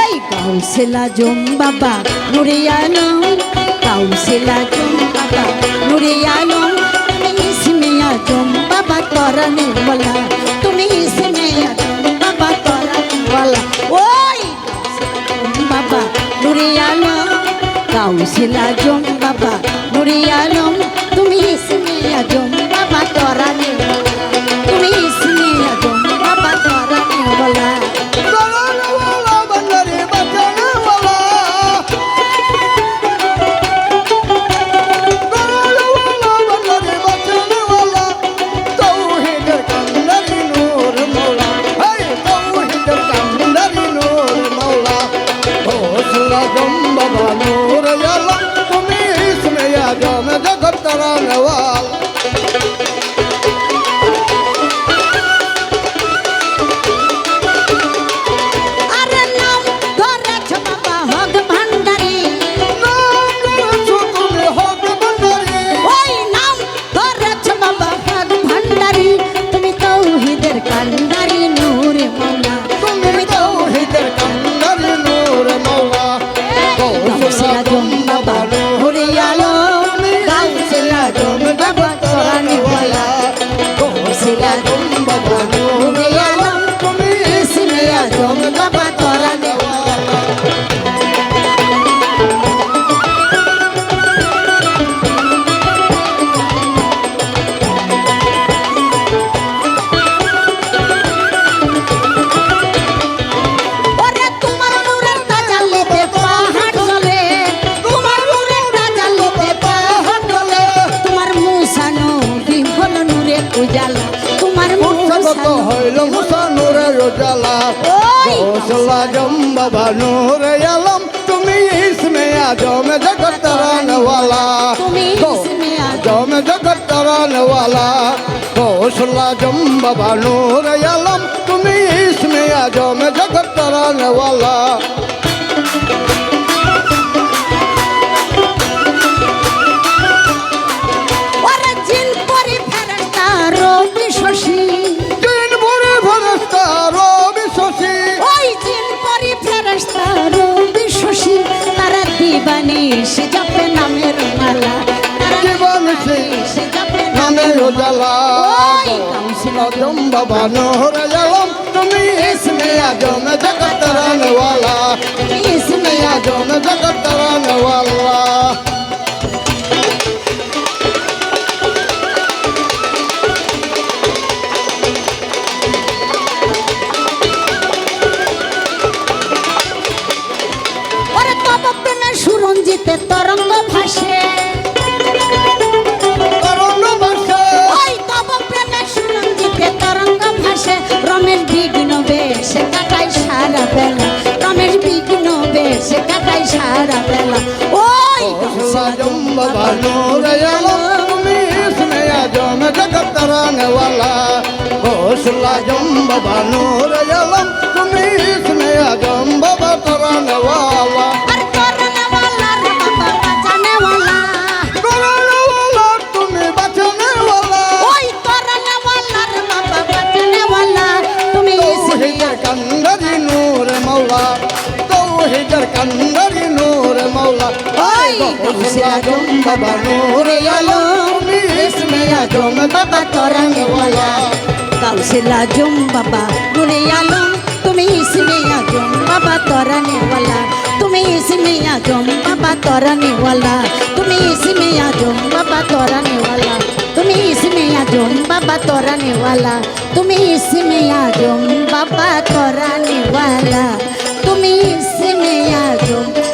এই কাউসেলা জম বাবা নুরে আলম কাউসেলা জম বাবা নুরে আলম তুমি ইসমে আজম বাবা তরানে বলা। তুমি ইসমে আজম বাবা তরানে বলা। ওই বাবা নুরে আলম কাউসেলা জম বাবা নুরে আলম তুমি ইসমে আজম বাবা তরানে বলা Hello. মুসা মুসাগত হইল মুসা নূরে উজালা ওই! গোসলা জম বাবা নূরে আলম তুমি ইসমে আজম জগত তরানওয়ালা তুমি ইসমে আজম। আজম জগত তরানওয়ালা গোসলা জম বাবা নূরে আলম তুমি ইসমে আজম জগত তরানওয়ালা ওরে দিবানিশ জপে নামের মালা। তারা দিবানিশি জপে নামে উজালা। ওই! আজম বাবা নোর আলম। তুমি ইসমে আজম জগত রানওয়ালা ইসমে আজম জগত তরানওয়ালা সুরঞ্জিতে তরঙ্গ ভাসে। তরুণ বর্ষে ওই তব প্রেমে সুরঞ্জিতে তরঙ্গ ভাসে। রমেশ বিঘ্ন বেশে কাটাই সারা বেলা। রমেশ বিঘ্ন বেশে কাটাই সারা বেলা। ওই জগত তরানওয়ালা হোসলা জম বাবা নোর নূর মৌলা তৌহিদের কান্দারি নূর মৌলা আজম বাবা। নূর আলম ইসমে আজম বাবা তরঙ্গওয়ালা। কাউসিল আজম বাবা নূরে আলম তুমি ইসমে আজম বাবা তরঙ্গওয়ালা। তুমি ইসমে আজম বাবা তরঙ্গওয়ালা। তুমি ইসমে আজম বাবা তরঙ্গওয়ালা। তুমি ইসমে আজম बाबा तोराने वाला तुम्हें इसमें आ जाओ बाबा तोराने वाला तुम्हें इसमें आ जाओ